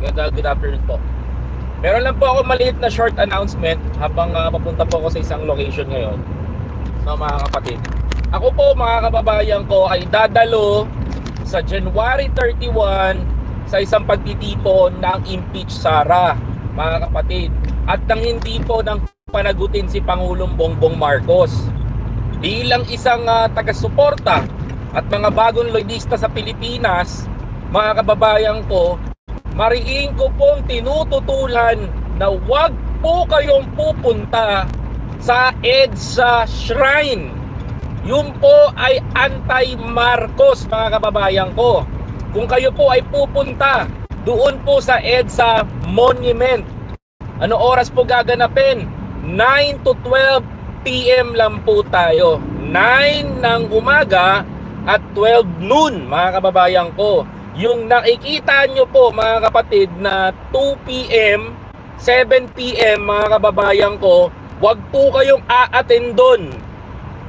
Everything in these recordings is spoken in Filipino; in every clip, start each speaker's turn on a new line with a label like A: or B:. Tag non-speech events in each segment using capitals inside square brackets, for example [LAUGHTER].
A: Good, uh, good afternoon po. Meron lang po ako maliit na short announcement habang uh, papunta po ako sa isang location ngayon. No, mga kapatid. Ako po mga kababayan ko ay dadalo sa January 31 sa isang pagtitipon ng impeach Sara, mga kapatid. At nang hindi po ng panagutin si Pangulong Bongbong Marcos. Bilang isang uh, taga-suporta at mga bagong logista sa Pilipinas, mga kababayan ko, mariing ko pong tinututulan na wag po kayong pupunta sa EDSA Shrine. Yun po ay anti-Marcos mga kababayan ko. Kung kayo po ay pupunta doon po sa EDSA Monument, ano oras po gaganapin? 9 to 12 PM lang po tayo. 9 ng umaga at 12 noon mga kababayan ko. Yung nakikita nyo po mga kapatid na 2 PM, 7 PM mga kababayan ko, wag po kayong aaten doon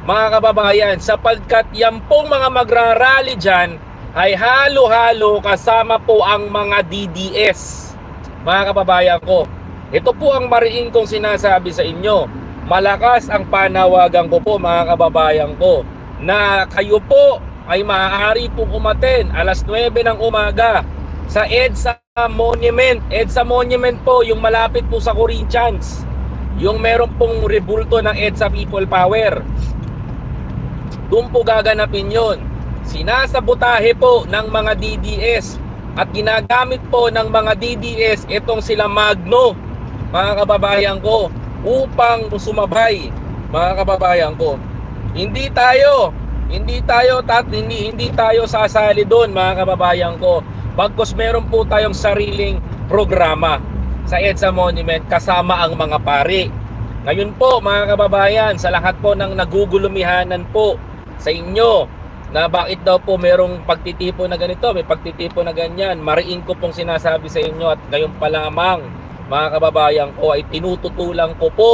A: mga kababayan sapagkat yan pong mga magrarally dyan ay halo-halo kasama po ang mga DDS mga kababayan ko. Ito po ang mariing kong sinasabi sa inyo. Malakas ang panawagan ko po mga kababayan ko na kayo po ay maaari pong umaten alas 9 ng umaga sa EDSA Monument. EDSA Monument po yung malapit po sa Corinthians. Yung meron pong rebulto ng EDSA People Power. Doon po gaganapin yon. Sinasabotahe po ng mga DDS at ginagamit po ng mga DDS itong sila Magno, mga kababayan ko, upang sumabay, mga kababayan ko. Hindi tayo, hindi tayo tat hindi hindi tayo sasali doon, mga kababayan ko. Pagkos meron po tayong sariling programa sa EDSA Monument kasama ang mga pari. Ngayon po, mga kababayan, sa lahat po ng nagugulumihanan po sa inyo na bakit daw po merong pagtitipo na ganito, may pagtitipo na ganyan. Mariin ko pong sinasabi sa inyo at ngayon pa lamang mga kababayan ko ay tinututulang ko po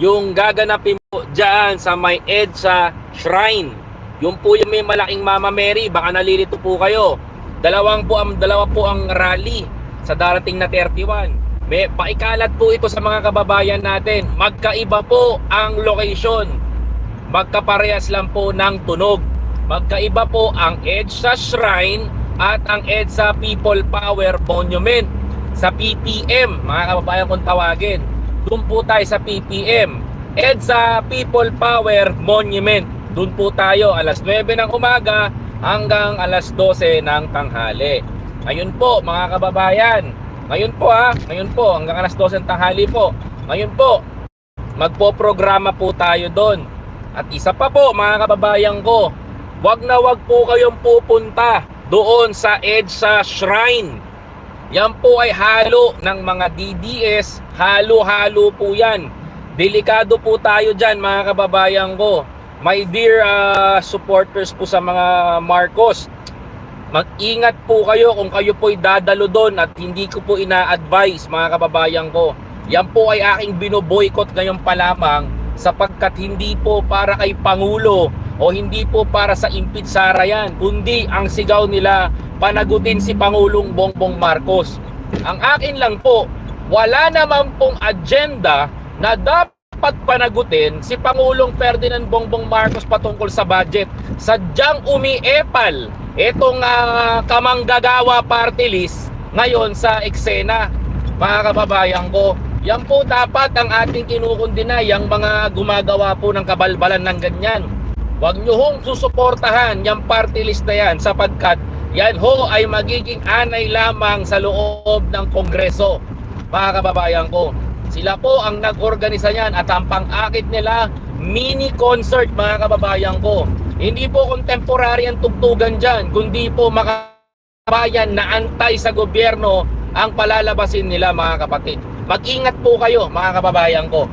A: yung gaganapin po dyan sa may EDSA Shrine. Yung po yung may malaking Mama Mary, baka nalilito po kayo. Dalawang po ang dalawa po ang rally sa darating na 31. May paikalat po ito sa mga kababayan natin. Magkaiba po ang location magkaparehas lang po ng tunog. Magkaiba po ang EDSA Shrine at ang EDSA People Power Monument sa PPM, mga kababayan kong tawagin. Doon po tayo sa PPM. EDSA People Power Monument. Doon po tayo alas 9 ng umaga hanggang alas 12 ng tanghali. Ngayon po mga kababayan, ngayon po ha, ngayon po hanggang alas 12 ng tanghali po. Ngayon po, magpo-programa po tayo doon. At isa pa po mga kababayan ko, wag na wag po kayong pupunta doon sa EDSA Shrine. Yan po ay halo ng mga DDS, halo-halo po yan. Delikado po tayo dyan mga kababayan ko. My dear uh, supporters po sa mga Marcos, mag-ingat po kayo kung kayo po'y dadalo doon at hindi ko po ina-advise mga kababayan ko. Yan po ay aking binoboykot ngayon pa lamang sapagkat hindi po para kay Pangulo o hindi po para sa impeach Sara yan, kundi ang sigaw nila panagutin si Pangulong Bongbong Marcos. Ang akin lang po, wala naman pong agenda na dapat panagutin si Pangulong Ferdinand Bongbong Marcos patungkol sa budget. Sadyang umiepal itong uh, kamanggagawa party list ngayon sa eksena. Mga kababayan ko, yan po dapat ang ating kinukundina, yung mga gumagawa po ng kabalbalan ng ganyan. Huwag nyo hong susuportahan yung party list na yan sapagkat yan ho ay magiging anay lamang sa loob ng kongreso. Mga kababayan ko, sila po ang nag-organisa niyan at ang pang-akit nila mini concert mga kababayan ko. Hindi po contemporary ang tugtugan dyan, kundi po makabayan na antay sa gobyerno ang palalabasin nila mga kapatid. Mag-ingat po kayo mga kababayan ko.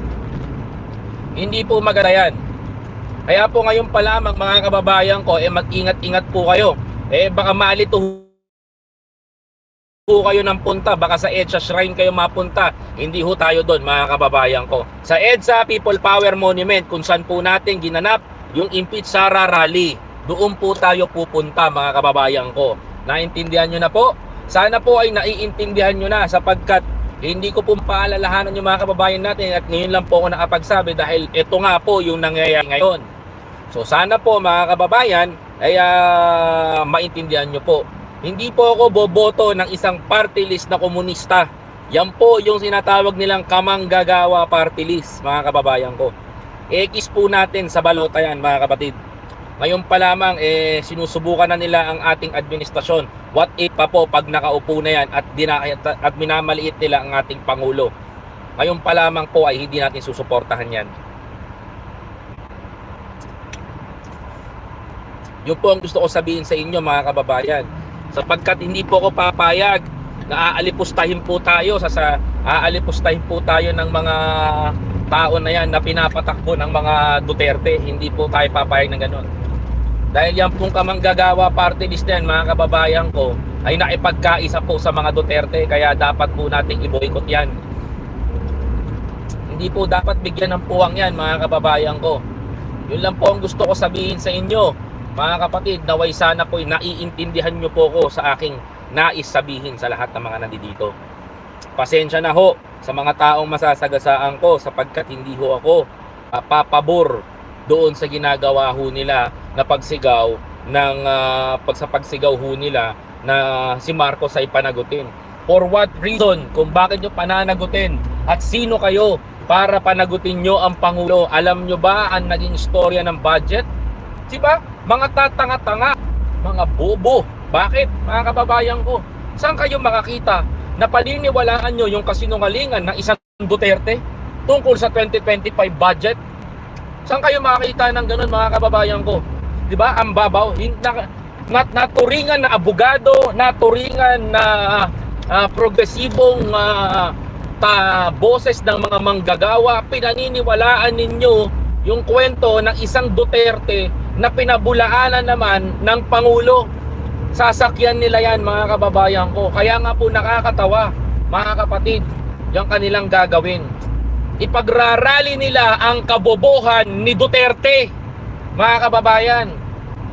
A: Hindi po maganda yan. Kaya po ngayon pa lamang mga kababayan ko, eh mag-ingat-ingat po kayo. Eh baka malito po kayo ng punta, baka sa EDSA Shrine kayo mapunta. Hindi ho tayo doon mga kababayan ko. Sa EDSA People Power Monument, kung saan po natin ginanap yung Impeach Sara Rally. Doon po tayo pupunta mga kababayan ko. Naintindihan nyo na po? Sana po ay naiintindihan nyo na sapagkat hindi ko po paalalahanan yung mga kababayan natin at ngayon lang po ako nakapagsabi dahil ito nga po yung nangyayari ngayon. So sana po mga kababayan ay ah, maintindihan nyo po. Hindi po ako boboto ng isang party list na komunista. Yan po yung sinatawag nilang kamanggagawa party list mga kababayan ko. Ekis po natin sa balota yan mga kapatid. Ngayon pa lamang eh sinusubukan na nila ang ating administrasyon. What if pa po pag nakaupo na yan at, dina, at minamaliit nila ang ating pangulo. Ngayon pa lamang po ay hindi natin susuportahan yan. Yun po ang gusto ko sabihin sa inyo mga kababayan. Sapagkat hindi po ako papayag na aalipustahin po tayo sa, sa aalipustahin po tayo ng mga tao na yan na pinapatakbo ng mga Duterte. Hindi po tayo papayag ng ganun. Dahil yan pong kamanggagawa party list yan, mga kababayan ko, ay nakipagkaisa po sa mga Duterte. Kaya dapat po nating i-boycott yan. Hindi po dapat bigyan ng puwang yan, mga kababayan ko. Yun lang po ang gusto ko sabihin sa inyo, mga kapatid, naway sana po naiintindihan nyo po ko sa aking nais sabihin sa lahat ng mga nandito. Pasensya na ho sa mga taong masasagasaan ko sapagkat hindi ho ako ah, papabor doon sa ginagawa ho nila na pagsigaw ng ah, pag sa pagsigaw ho nila na si Marcos ay panagutin. For what reason? Kung bakit nyo pananagutin? At sino kayo para panagutin nyo ang Pangulo? Alam nyo ba ang naging istorya ng budget? Diba? Mga tatanga-tanga, mga bobo. Bakit? Mga kababayan ko, saan kayo makakita na paniniwalaan nyo yung kasinungalingan ng isang Duterte tungkol sa 2025 budget? Saan kayo makakita ng ganun mga kababayan ko? 'Di ba? Ang babaw, na, nat naturingan na abogado, naturingan na ah, progresibong ah, ta boses ng mga manggagawa, pinaniniwalaan ninyo yung kwento ng isang Duterte na pinabulaanan naman ng Pangulo. Sasakyan nila yan mga kababayan ko. Kaya nga po nakakatawa mga kapatid yung kanilang gagawin. Ipagrarally nila ang kabobohan ni Duterte mga kababayan.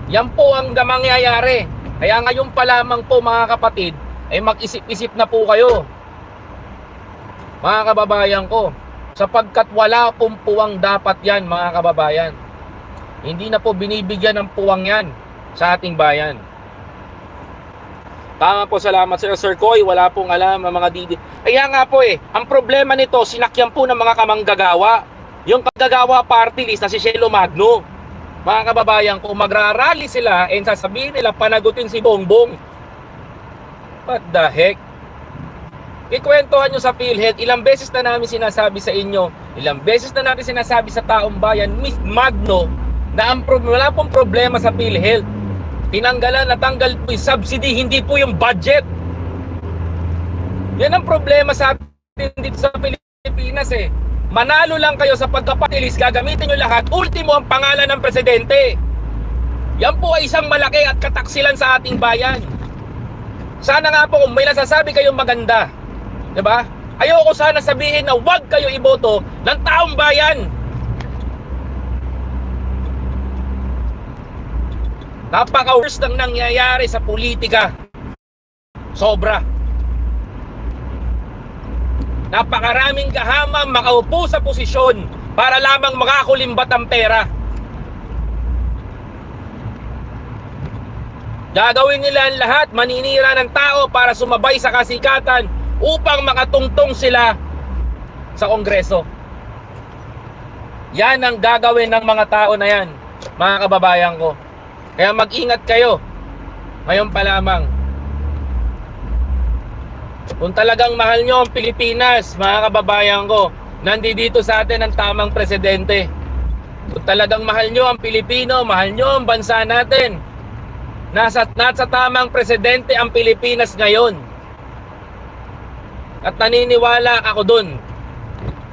A: Yan po ang mangyayari. Kaya ngayon pa lamang po mga kapatid ay mag-isip-isip na po kayo mga kababayan ko sapagkat wala pong puwang dapat yan mga kababayan. Hindi na po binibigyan ng puwang yan sa ating bayan. Tama po, salamat sir. Sir Koy, wala pong alam ang mga didi. Kaya nga po eh, ang problema nito, sinakyan po ng mga kamanggagawa. Yung kagagawa party list na si Shelo Magno. Mga kababayan ko, magrarally sila and sasabihin nila panagutin si Bongbong. What the heck? Ikwentuhan nyo sa PhilHealth, ilang beses na namin sinasabi sa inyo, ilang beses na natin sinasabi sa taong bayan, Miss Magno, na ang wala pong problema sa PhilHealth. Tinanggalan, natanggal po yung subsidy, hindi po yung budget. Yan ang problema sa atin dito sa Pilipinas eh. Manalo lang kayo sa pagkapatilis, gagamitin nyo lahat, ultimo ang pangalan ng presidente. Yan po ay isang malaki at kataksilan sa ating bayan. Sana nga po kung may nasasabi kayong maganda, 'di ba? Ayoko sana sabihin na huwag kayo iboto ng taong bayan. Napaka-worst ng nangyayari sa politika. Sobra. Napakaraming kahamang makaupo sa posisyon para lamang makakulimbat ang pera. Gagawin nila ang lahat, maninira ng tao para sumabay sa kasikatan upang makatungtong sila sa kongreso. Yan ang gagawin ng mga tao na yan, mga kababayan ko. Kaya mag-ingat kayo. Ngayon pa lamang. Kung talagang mahal nyo ang Pilipinas, mga kababayan ko, nandito sa atin ang tamang presidente. Kung talagang mahal nyo ang Pilipino, mahal nyo ang bansa natin, nasa, nasa tamang presidente ang Pilipinas ngayon. At naniniwala ako dun.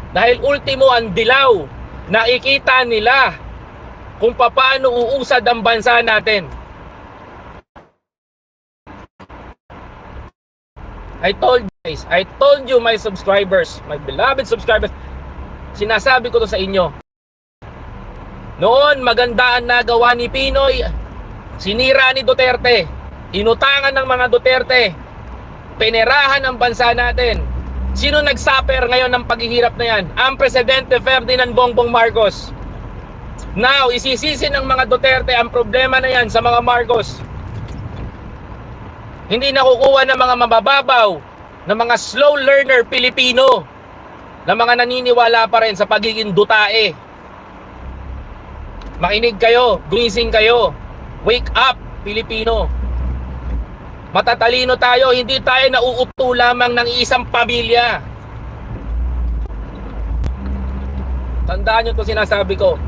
A: Dahil ultimo ang dilaw, nakikita nila kung paano uusad ang bansa natin. I told you guys, I told you my subscribers, my beloved subscribers, sinasabi ko to sa inyo. Noon, maganda ang nagawa ni Pinoy, sinira ni Duterte, inutangan ng mga Duterte, Pinerahan ang bansa natin. Sino nag-suffer ngayon ng paghihirap na yan? Ang Presidente Ferdinand Bongbong Marcos. Now, isisisi ng mga Duterte ang problema na yan sa mga Marcos. Hindi nakukuha ng mga mabababaw, ng mga slow learner Pilipino, na mga naniniwala pa rin sa pagiging dutae. Makinig kayo, gumising kayo. Wake up, Pilipino. Matatalino tayo, hindi tayo nauupo lamang ng isang pamilya. Tandaan nyo to sinasabi ko.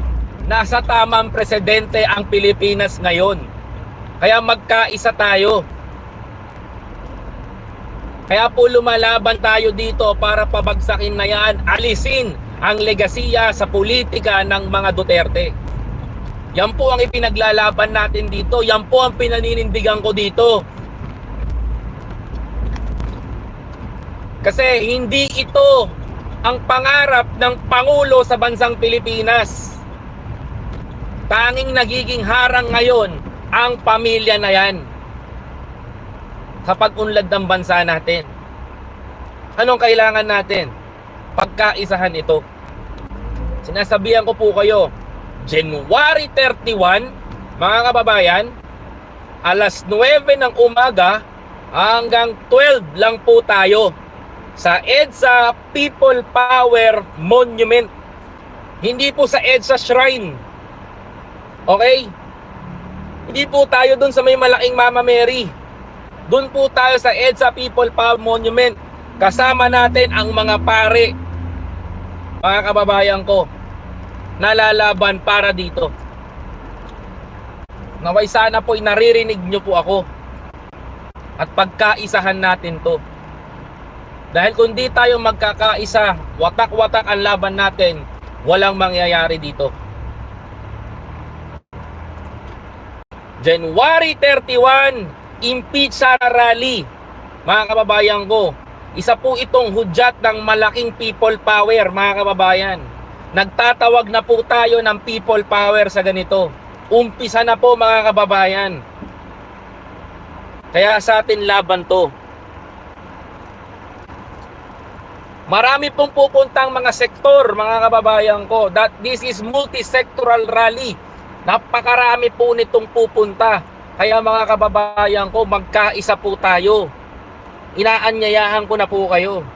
A: Nasa tamang presidente ang Pilipinas ngayon. Kaya magkaisa tayo. Kaya po lumalaban tayo dito para pabagsakin na yan, alisin ang legasiya sa politika ng mga Duterte. Yan po ang ipinaglalaban natin dito. Yan po ang pinaninindigan ko dito. Kasi hindi ito ang pangarap ng Pangulo sa bansang Pilipinas. Tanging nagiging harang ngayon ang pamilya na yan sa pag-unlad ng bansa natin. Anong kailangan natin? Pagkaisahan ito. Sinasabihan ko po kayo, January 31, mga kababayan, alas 9 ng umaga hanggang 12 lang po tayo sa EDSA People Power Monument. Hindi po sa EDSA Shrine. Okay? Hindi po tayo dun sa may malaking Mama Mary. Dun po tayo sa EDSA People Power Monument. Kasama natin ang mga pare. Mga kababayan ko. Nalalaban para dito. Naway sana po naririnig nyo po ako. At pagkaisahan natin to. Dahil kung di tayo magkakaisa, watak-watak ang laban natin, walang mangyayari dito. January 31, impeach Sara Rally. Mga kababayan ko, isa po itong hudyat ng malaking people power, mga kababayan. Nagtatawag na po tayo ng people power sa ganito. Umpisa na po mga kababayan. Kaya sa atin laban to. Marami pong pupuntang mga sektor, mga kababayan ko. That this is multi-sectoral rally. Napakarami po nitong pupunta. Kaya mga kababayan ko, magkaisa po tayo. Inaanyayahan ko na po kayo.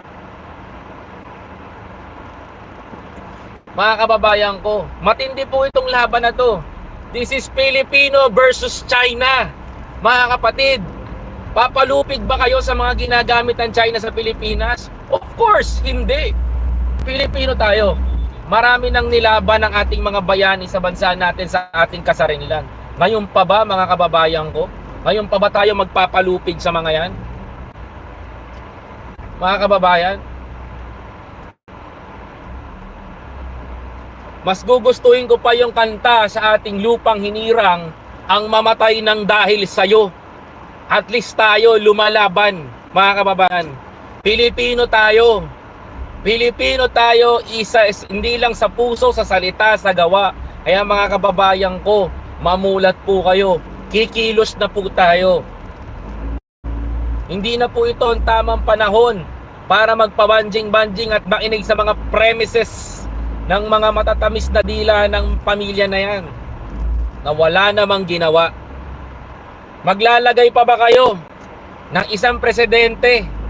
A: Mga kababayan ko, matindi po itong laban na to. This is Filipino versus China. Mga kapatid, papalupig ba kayo sa mga ginagamit ng China sa Pilipinas? Of course, hindi. Pilipino tayo. Marami nang nilaban ng ating mga bayani sa bansa natin sa ating kasarinilan. Ngayon pa ba mga kababayan ko? Ngayon pa ba tayo magpapalupig sa mga yan? Mga kababayan, mas gugustuhin ko pa yung kanta sa ating lupang hinirang ang mamatay ng dahil sa'yo. At least tayo lumalaban, mga kababayan. Pilipino tayo. Pilipino tayo, isa, hindi lang sa puso, sa salita, sa gawa. Kaya mga kababayan ko, mamulat po kayo. Kikilos na po tayo. Hindi na po ito ang tamang panahon para magpabanjing-banjing at makinig sa mga premises ng mga matatamis na dila ng pamilya na yan na wala namang ginawa. Maglalagay pa ba kayo ng isang presidente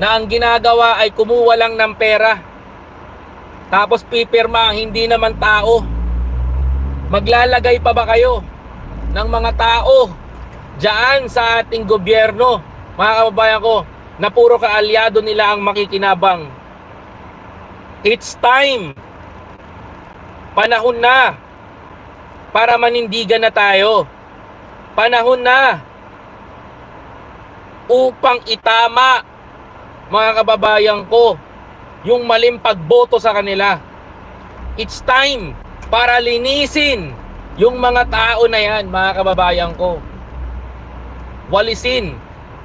A: na ang ginagawa ay kumuha lang ng pera tapos pipirma ang hindi naman tao? Maglalagay pa ba kayo ng mga tao diyan sa ating gobyerno, mga kababayan ko, na puro kaalyado nila ang makikinabang? It's time Panahon na para manindigan na tayo. Panahon na upang itama mga kababayan ko yung maling pagboto sa kanila. It's time para linisin yung mga tao na yan, mga kababayan ko. Walisin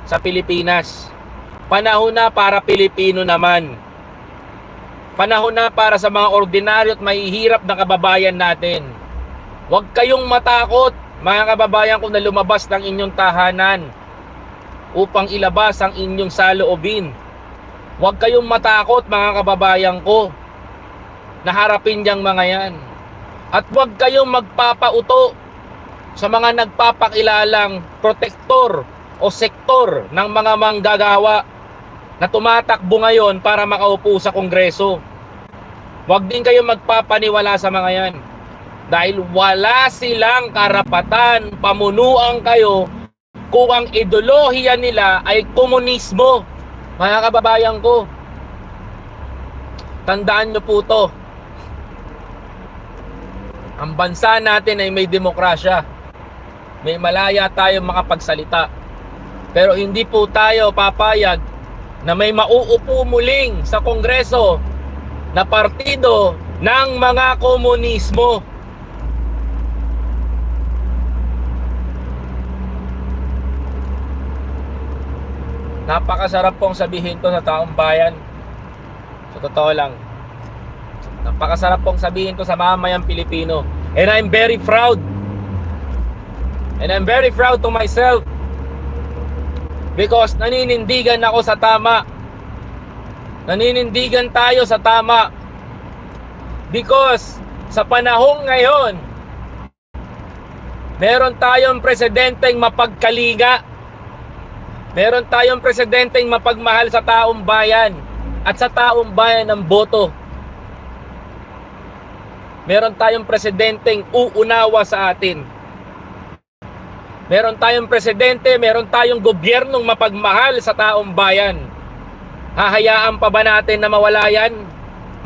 A: sa Pilipinas. Panahon na para Pilipino naman. Panahon na para sa mga ordinaryo at mahihirap na kababayan natin. Huwag kayong matakot, mga kababayan ko na lumabas ng inyong tahanan. upang ilabas ang inyong saloobin. Huwag kayong matakot mga kababayan ko na harapin niyang mga yan. At huwag kayong magpapauto sa mga nagpapakilalang protektor o sektor ng mga manggagawa na tumatakbo ngayon para makaupo sa kongreso. Huwag din kayong magpapaniwala sa mga yan. Dahil wala silang karapatan pamunuan kayo kung ang ideolohiya nila ay komunismo. Mga kababayan ko, tandaan nyo po to. Ang bansa natin ay may demokrasya. May malaya tayong makapagsalita. Pero hindi po tayo papayag na may mauupo muling sa kongreso na partido ng mga komunismo. Napakasarap pong sabihin to sa taong bayan. Sa totoo lang. Napakasarap pong sabihin to sa mamayang Pilipino. And I'm very proud. And I'm very proud to myself. Because naninindigan ako sa tama. Naninindigan tayo sa tama. Because sa panahong ngayon, meron tayong presidenteng mapagkalinga. Meron tayong presidenteng mapagmahal sa taong bayan at sa taong bayan ng boto. Meron tayong presidenteng uunawa sa atin. Meron tayong presidente, meron tayong gobyernong mapagmahal sa taong bayan. Hahayaan pa ba natin na mawala yan,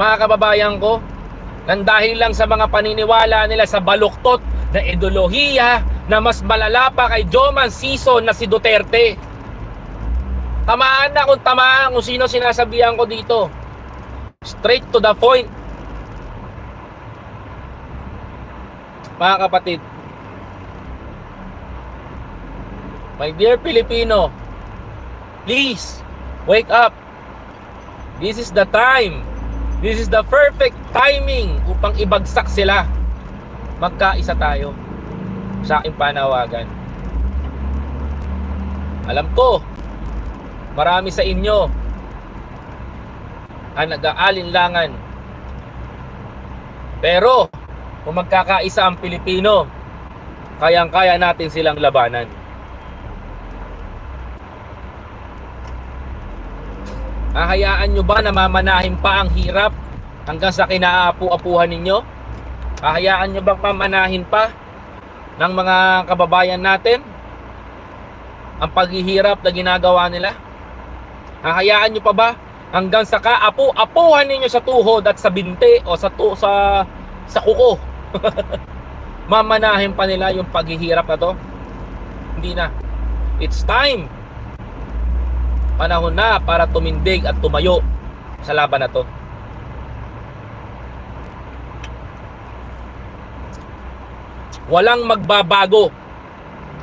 A: mga kababayan ko? Nang dahil lang sa mga paniniwala nila sa baluktot na ideolohiya na mas malala pa kay Joman Sison na si Duterte. Tamaan na kung tamaan kung sino sinasabihan ko dito. Straight to the point. Mga kapatid, My dear Filipino, please wake up. This is the time. This is the perfect timing upang ibagsak sila. Magkaisa tayo sa aking panawagan. Alam ko, marami sa inyo ang nag-aalinlangan. Pero, kung magkakaisa ang Pilipino, kayang-kaya natin silang labanan. Hahayaan nyo ba na mamanahin pa ang hirap hanggang sa kinaapu-apuhan ninyo? Hahayaan nyo bang mamanahin pa ng mga kababayan natin ang paghihirap na ginagawa nila? Hahayaan nyo pa ba hanggang sa kaapu-apuhan ninyo sa tuhod at sa binte o sa tu sa sa kuko? [LAUGHS] Mamanahin pa nila yung paghihirap na to? Hindi na. It's time panahon na para tumindig at tumayo sa laban na to. Walang magbabago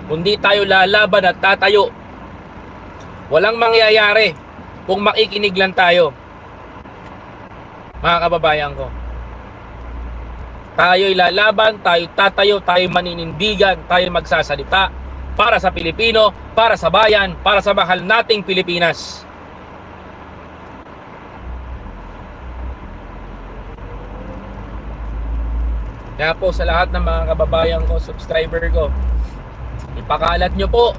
A: kundi tayo lalaban at tatayo. Walang mangyayari kung makikinig lang tayo. Mga kababayan ko. Tayo'y lalaban, tayo tatayo, tayo maninindigan, tayo magsasalita para sa Pilipino, para sa bayan, para sa mahal nating Pilipinas. Kaya po sa lahat ng mga kababayan ko, subscriber ko, ipakalat nyo po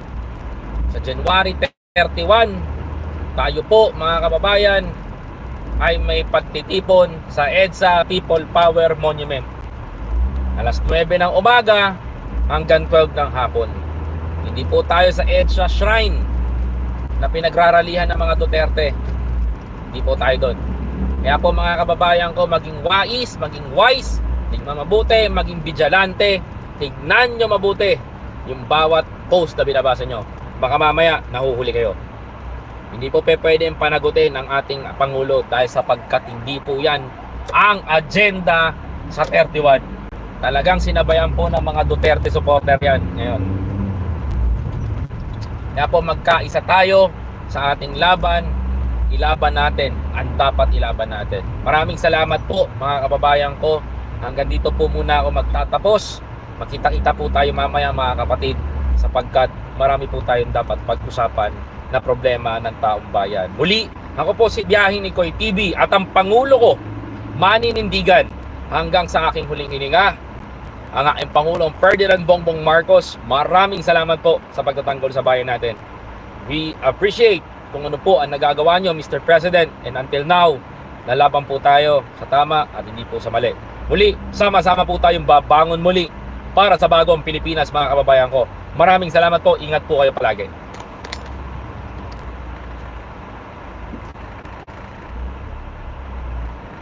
A: sa January 31, tayo po mga kababayan ay may pagtitipon sa EDSA People Power Monument. Alas 9 ng umaga hanggang 12 ng hapon. Hindi po tayo sa EDSA Shrine na pinagraralihan ng mga Duterte. Hindi po tayo doon. Kaya po mga kababayan ko, maging wais, maging wise, tignan mabuti, maging vigilante, tignan nyo mabuti yung bawat post na binabasa nyo. Baka mamaya, nahuhuli kayo. Hindi po pwede panagutin ng ating Pangulo dahil sapagkat hindi po yan ang agenda sa 31. Talagang sinabayan po ng mga Duterte supporter yan ngayon. Kaya po magkaisa tayo sa ating laban, ilaban natin ang dapat ilaban natin. Maraming salamat po mga kababayan ko. Hanggang dito po muna ako magtatapos. Makita-kita po tayo mamaya mga kapatid sapagkat marami po tayong dapat pag-usapan na problema ng taong bayan. Muli, ako po si Biyahe ni Koy TV at ang Pangulo ko, maninindigan hanggang sa aking huling hininga. Ang aking Pangulong Ferdinand Bongbong Marcos, maraming salamat po sa pagtatanggol sa bayan natin. We appreciate kung ano po ang nagagawa nyo, Mr. President. And until now, lalaban po tayo sa tama at hindi po sa mali. Muli, sama-sama po tayong babangon muli para sa bagong Pilipinas, mga kababayan ko. Maraming salamat po. Ingat po kayo palagi.